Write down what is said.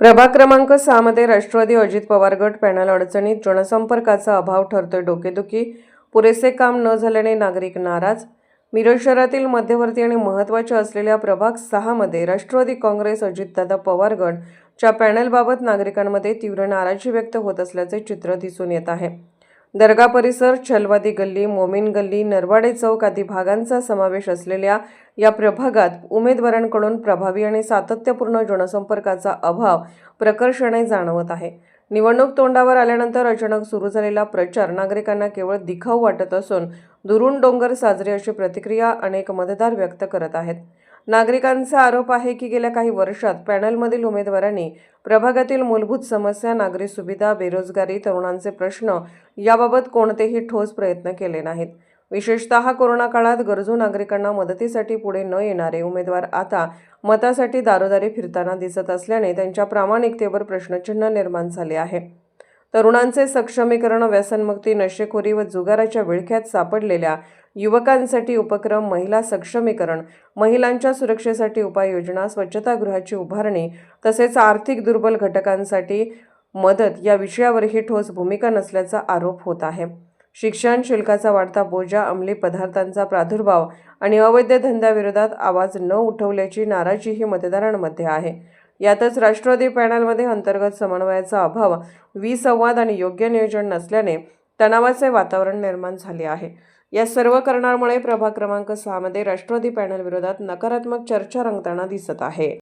प्रभाग क्रमांक सहामध्ये राष्ट्रवादी अजित पवार गट पॅनल अडचणीत जनसंपर्काचा अभाव ठरतोय डोकेदुखी. पुरेसे काम न झाल्याने नागरिक नाराज. मिरज शहरातील मध्यवर्ती आणि महत्त्वाच्या असलेल्या प्रभाग सहामध्ये राष्ट्रवादी काँग्रेस अजितदादा पवार गटच्या पॅनलबाबत नागरिकांमध्ये तीव्र नाराजी व्यक्त होत असल्याचे चित्र दिसून येत आहे. दर्गा परिसर छलवादी गल्ली मोमीन गल्ली नरवाडे चौक आदी भागांचा समावेश असलेल्या या प्रभागात उमेदवारांकडून प्रभावी आणि सातत्यपूर्ण जनसंपर्काचा अभाव प्रकर्षाने जाणवत आहे. निवडणूक तोंडावर आल्यानंतर अचानक सुरू झालेला प्रचार नागरिकांना केवळ दिखाऊ वाटत असून दुरून डोंगर साजरे अशी प्रतिक्रिया अनेक मतदार व्यक्त करत आहेत. नागरिकांचा आरोप आहे की गेल्या काही वर्षात पॅनलमधील उमेदवारांनी प्रभागातील मूलभूत समस्या नागरी सुविधा बेरोजगारी तरुणांचे प्रश्न याबाबत कोणतेही ठोस प्रयत्न केले नाहीत. विशेषतः कोरोना काळात गरजू नागरिकांना मदतीसाठी पुढे न येणारे उमेदवार आता मतासाठी दारोदारी फिरताना दिसत असल्याने त्यांच्या प्रामाणिकतेवर प्रश्नचिन्ह निर्माण झाले आहे. तरुणांचे सक्षमीकरण व्यसनमुक्ती नशेखोरी व जुगाराच्या विळख्यात सापडलेल्या युवकांसाठी उपक्रम महिला सक्षमीकरण महिलांच्या सुरक्षेसाठी उपाययोजना स्वच्छतागृहाची उभारणी तसेच आर्थिक दुर्बल घटकांसाठी मदत या विषयावरही ठोस भूमिका नसल्याचा आरोप होत आहे. शिक्षण शुल्काचा वाढता बोजा अंमली पदार्थांचा प्रादुर्भाव आणि अवैध धंद्याविरोधात आवाज न उठवल्याची नाराजीही मतदारांमध्ये आहे. यातच राष्ट्रवादी पॅनलमध्ये अंतर्गत समन्वयाचा अभाव विसंवाद आणि योग्य नियोजन नसल्याने तणावाचे वातावरण निर्माण झाले आहे. या सर्व कारणामुळे प्रभाग क्रमांक सहामध्ये राष्ट्रवादी पॅनल विरोधात नकारात्मक चर्चा रंगताना दिसत आहे.